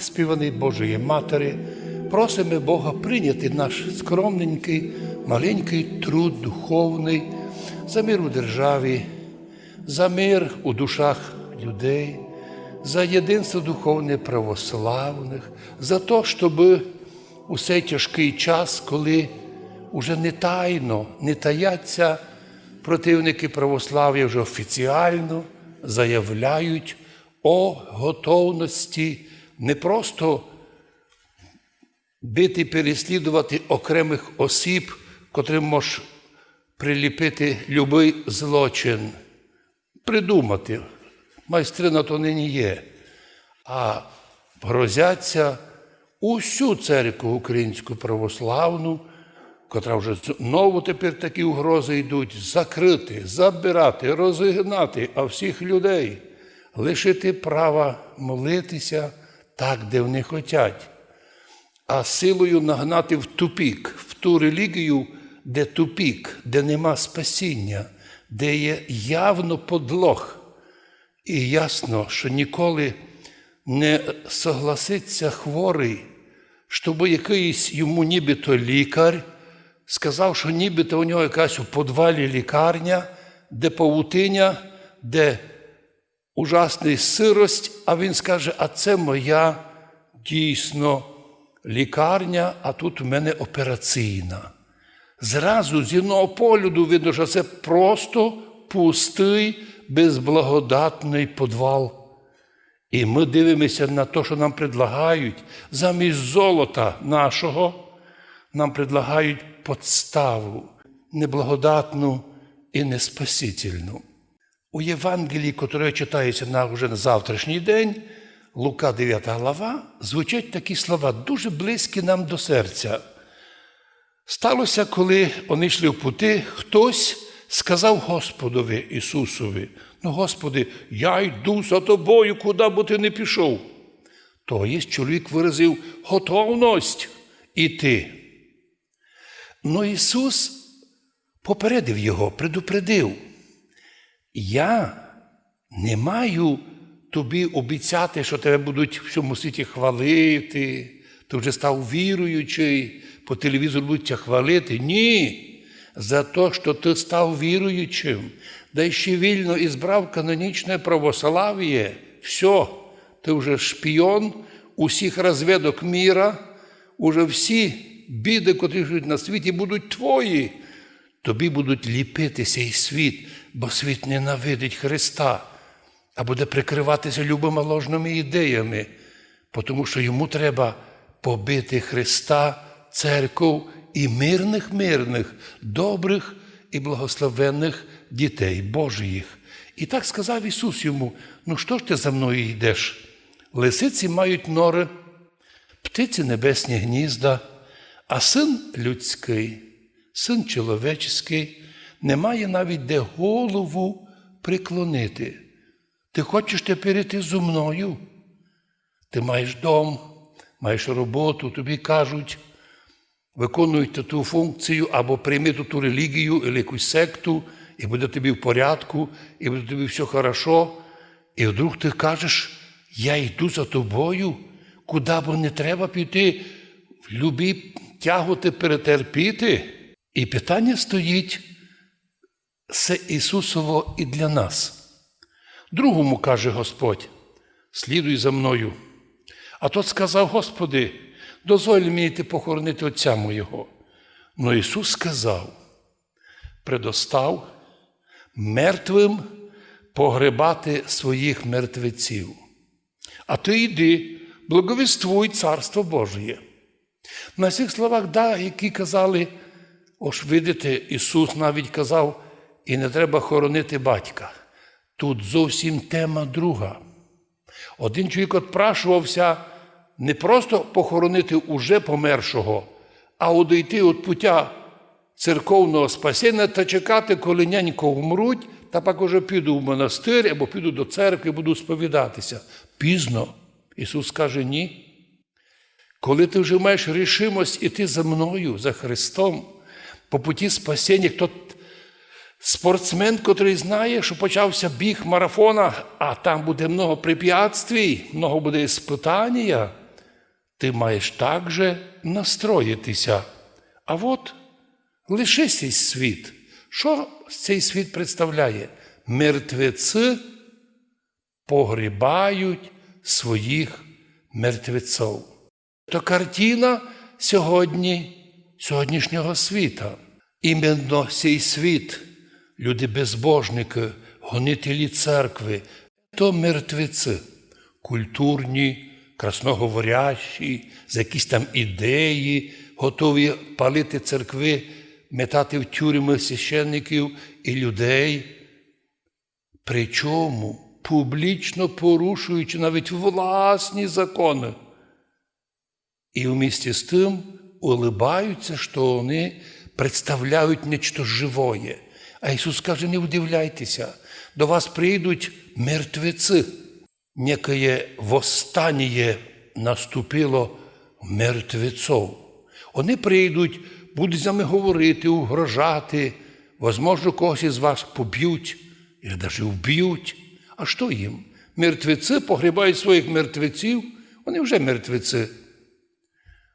співаний Божої Матері, просимо Бога прийняти наш скромненький, маленький труд духовний за мир у державі, за мир у душах людей, за єдинство духовне православних, за те, щоб у цей тяжкий час, коли уже не тайно, не таяться противники православ'я вже офіціально заявляють о готовності не просто бити, переслідувати окремих осіб, котрим може приліпити любий злочин, придумати. Майстри на то нині є, а грозяться усю церкву українську православну, котра вже знову тепер такі угрози йдуть, закрити, забирати, розігнати, а всіх людей лишити права молитися так, де вони хочуть, а силою нагнати в тупік, в ту релігію, де тупік, де нема спасіння, де є явно подлог. І ясно, що ніколи не согласиться хворий, щоб якийсь йому нібито лікар сказав, що нібито у нього якась у подвалі лікарня, де павутиня, де ужасний сирость, а він скаже, а це моя дійсно лікарня, а тут у мене операційна. Зразу з одного погляду видно, що це просто пустий, безблагодатний подвал. І ми дивимося на те, що нам предлагають, замість золота нашого, нам предлагають подставу неблагодатну і неспасительну. У Євангелії, яке читається на вже на завтрашній день, Лука 9 глава, звучать такі слова, дуже близькі нам до серця. Сталося, коли вони йшли в пути, хтось сказав Господові Ісусові: Ну, Господи, я йду за тобою, куди б ти не пішов. То є чоловік виразив готовність іти. Ну Ісус попередив його, предупредив. Я не маю тобі обіцяти, що тебе будуть в всьому світі хвалити, ти вже став віруючий, по телевізору будуть тебе хвалити. Ні. За те, що ти став віруючим, да ще вільно і збрав канонічне православ'я, все, ти вже шпіон усіх розведок міра, уже всі біди, котрі живуть на світі, будуть твої. Тобі будуть ліпитися і світ, бо світ ненавидить Христа, а буде прикриватися любими ложними ідеями, тому що йому треба побити Христа, церков і мирних, мирних, добрих і благословенних дітей Божиїх. І так сказав Ісус йому: ну що ж ти за мною йдеш? Лисиці мають нори, птиці небесні гнізда, а син людський син чоловічий, не має навіть де голову приклонити. Ти хочеш тепер іти зо мною? Ти маєш дом, маєш роботу, тобі кажуть, виконуй ту функцію або прийми ту релігію, або якусь секту, і буде тобі в порядку, і буде тобі все хорошо. І вдруг ти кажеш, я йду за тобою, куди б не треба піти, в любі тяготи перетерпіти. І питання стоїть це Ісусово і для нас. Другому каже Господь, слідуй за мною. А тот сказав, Господи, дозволь мені ти похоронити Отця моєго. Но Ісус сказав, предостав мертвим погребати своїх мертвеців. А ти йди, благовіствуй Царство Божє. На цих словах, да, які казали, Ось видите, Ісус навіть казав, і не треба хоронити батька. Тут зовсім тема друга. Один чоловік отпрашувався не просто похоронити уже помершого, а одійти від пуття церковного спасіння та чекати, коли нянько вмруть, та пак уже піду в монастир або піду до церкви, буду сповідатися. Пізно. Ісус каже, ні. Коли ти вже маєш рішимость іти за мною, за Христом, по путі спасіння, хто спортсмен, котрий знає, що почався біг марафона, а там буде много препятствий, много буде іспитання, ти маєш також настроїтися. А от лише світ. Що цей світ представляє? Мертвеці погрібають своїх мертвеців. То картина сьогодні, сьогоднішнього світа. Іменно цей світ, люди безбожники, гонителі церкви, то мертвеці, культурні, красноговорящі, з якісь там ідеї, готові палити церкви, метати в тюрми священників і людей. Причому публічно порушуючи навіть власні закони. І вместе з тим улибаються, що вони представляють нечто живое. А Ісус каже, не удивляйтеся, до вас прийдуть мертвеці. Некое восстання наступило мертвецов. Вони прийдуть, будуть з нами говорити, угрожати, возможно, когось із вас поб'ють, і навіть вб'ють. А що їм? Мертвеці погрібають своїх мертвеців, вони вже мертвеці.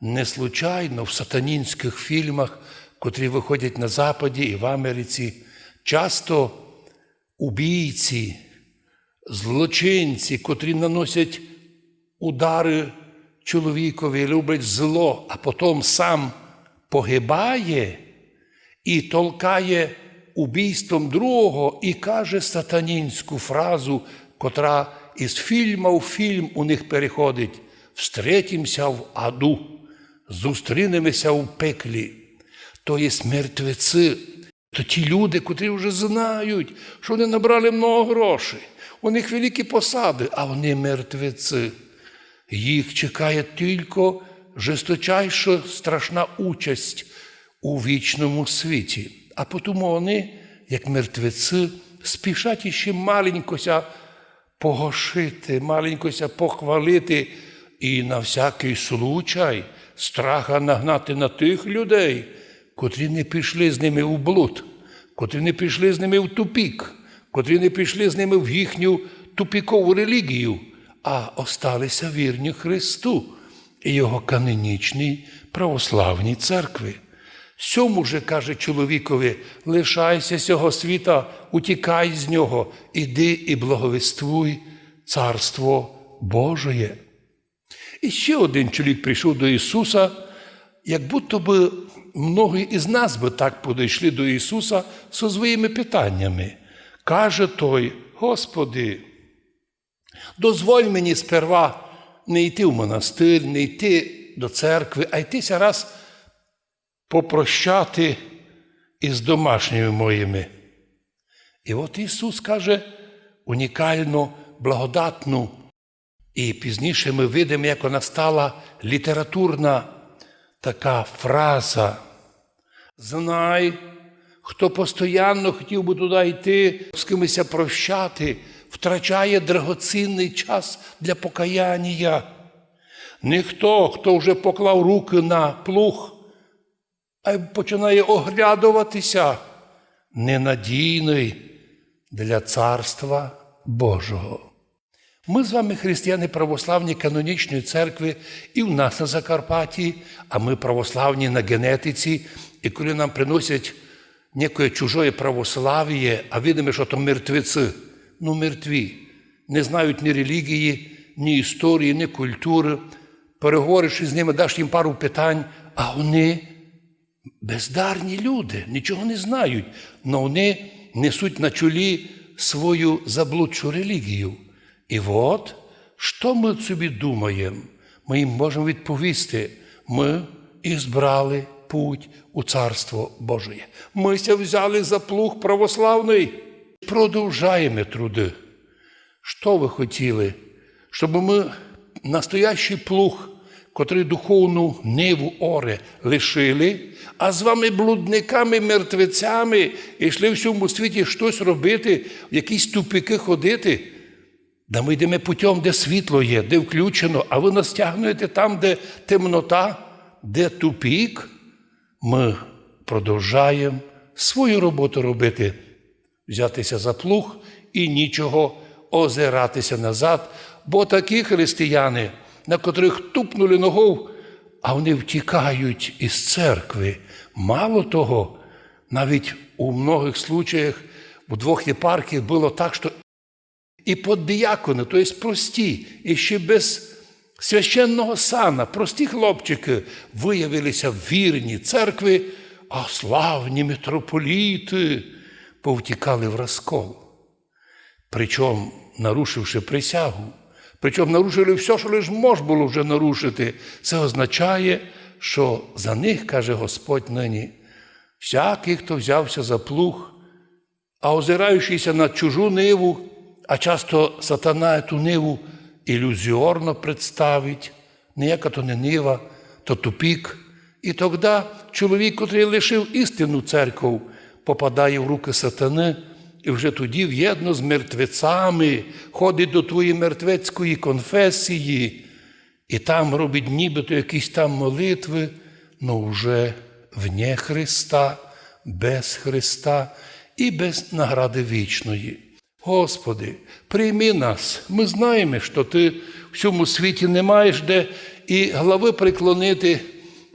Не случайно в сатанінських фільмах, котрі виходять на Западі і в Америці, часто убійці, злочинці, котрі наносять удари чоловікові, люблять зло, а потім сам погибає і толкає убійством другого і каже сатанінську фразу, котра із фільма в фільм у них переходить: Встретімся в аду, зустрінемося в пеклі. То є мертвеці, то ті люди, котрі вже знають, що вони набрали много грошей, у них великі посади, а вони мертвеці. Їх чекає тільки жесточайша страшна участь у вічному світі. А тому вони, як мертвеці, спішать іще маленькося погошити, маленькося похвалити і на всякий случай страха нагнати на тих людей, котрі не пішли з ними у блуд, котрі не пішли з ними в тупік, котрі не пішли з ними в їхню тупікову релігію, а осталися вірні Христу і Його канонічній православній церкві. Сьому же каже чоловікові: лишайся цього світа, утікай з нього, іди і благовествуй Царство Божоє. І ще один чоловік прийшов до Ісуса, як будто би многі із нас би так подійшли до Ісуса зі своїми питаннями. Каже той, Господи, дозволь мені сперва не йти в монастир, не йти до церкви, а йтися раз попрощати із домашніми моїми. І от Ісус каже унікальну, благодатну, і пізніше ми видимо, як вона стала літературна така фраза. Знай, хто постоянно хотів би туди йти, з кимось прощати, втрачає драгоцінний час для покаяння. Ніхто, хто вже поклав руки на плуг, а й починає оглядуватися, ненадійний для Царства Божого. Ми з вами християни православні канонічної церкви і в нас на Закарпатті, а ми православні на генетиці, і коли нам приносять некое чужое православ'я, а видимо, що то мертвеці, ну мертві, не знають ні релігії, ні історії, ні культури. Переговориш з ними, даш їм пару питань, а вони бездарні люди, нічого не знають, але вони несуть на чолі свою заблудшу релігію. І от, що ми собі думаємо, ми їм можемо відповісти, ми і путь у Царство Боже. Мися взяли за плуг православний, продовжаємо труди. Що ви хотіли? Щоб ми настоящий плуг, котрий духовну ниву оре лишили, а з вами блудниками, мертвецями йшли в всьому світі щось робити, в якісь тупики ходити. Да ми йдемо путем, де світло є, де включено, а ви нас тягнете там, де темнота, де тупік. Ми продовжаємо свою роботу робити, взятися за плуг і нічого озиратися назад. Бо такі християни на котрих тупнули ногою, а вони втікають із церкви. Мало того, навіть у многих случаях у двох єпархіях було так, що і поддіякони, тобто прості, і ще без священного сана, прості хлопчики виявилися вірні церкви, а славні митрополіти повтікали в розкол. Причому нарушивши присягу, причому нарушили все, що лише можна було вже нарушити. Це означає, що за них, каже Господь нині, всякий, хто взявся за плуг, а озираючися на чужу ниву, часто сатана ту ниву ілюзіорно представить, ніяка то не нива, то тупік. І тоді чоловік, котрий лишив істинну церкву, попадає в руки сатани, і вже тоді в'єдно з мертвецями ходить до твоєї мертвецької конфесії, і там робить нібито якісь там молитви, але вже вне Христа, без Христа і без награди вічної. Господи, прийми нас. Ми знаємо, що Ти в цьому світі не маєш де і голови приклонити,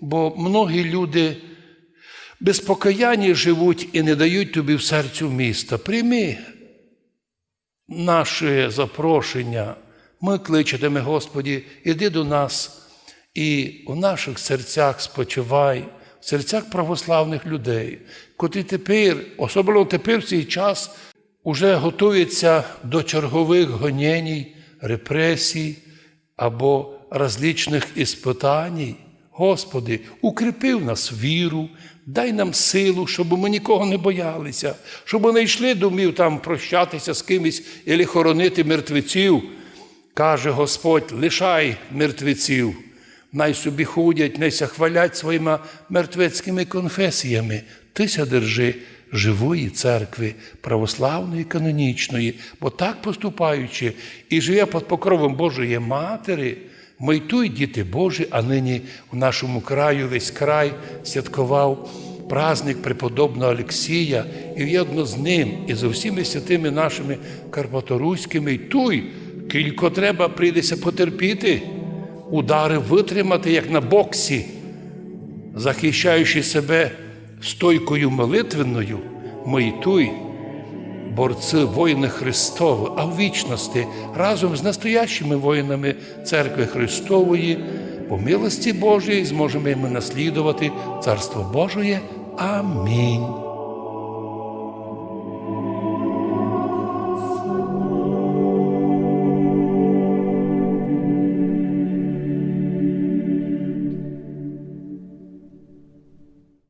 бо многі люди без покаяння живуть і не дають тобі в серцю міста. Прийми наше запрошення. Ми кличетиме, Господі, іди до нас і у наших серцях спочивай, в серцях православних людей, котрі тепер, особливо тепер в цей час, уже готуються до чергових гонєнь, репресій або различних іспитань. Господи, укріпи в нас віру, дай нам силу, щоб ми нікого не боялися, щоб не йшли домів там прощатися з кимось або хоронити мертвеців. Каже Господь, лишай мертвеців, най собі ходять, найся хвалять своїми мертвецькими конфесіями. Тися держи живої церкви, православної, канонічної, бо так поступаючи, і живе під покровом Божої Матері, ми й тут діти Божі, а нині в нашому краю весь край святкував праздник преподобного Олексія, і в'єдно з ним, і з усіми святими нашими карпаторуськими, і туй, кілько треба прийдеться потерпіти, удари витримати, як на боксі, захищаючи себе стойкою молитвенною, ми й туй, борці воїни Христова, а в вічності разом з настоящими воїнами Церкви Христової, по милості Божої зможемо ми наслідувати Царство Божоє. Амінь.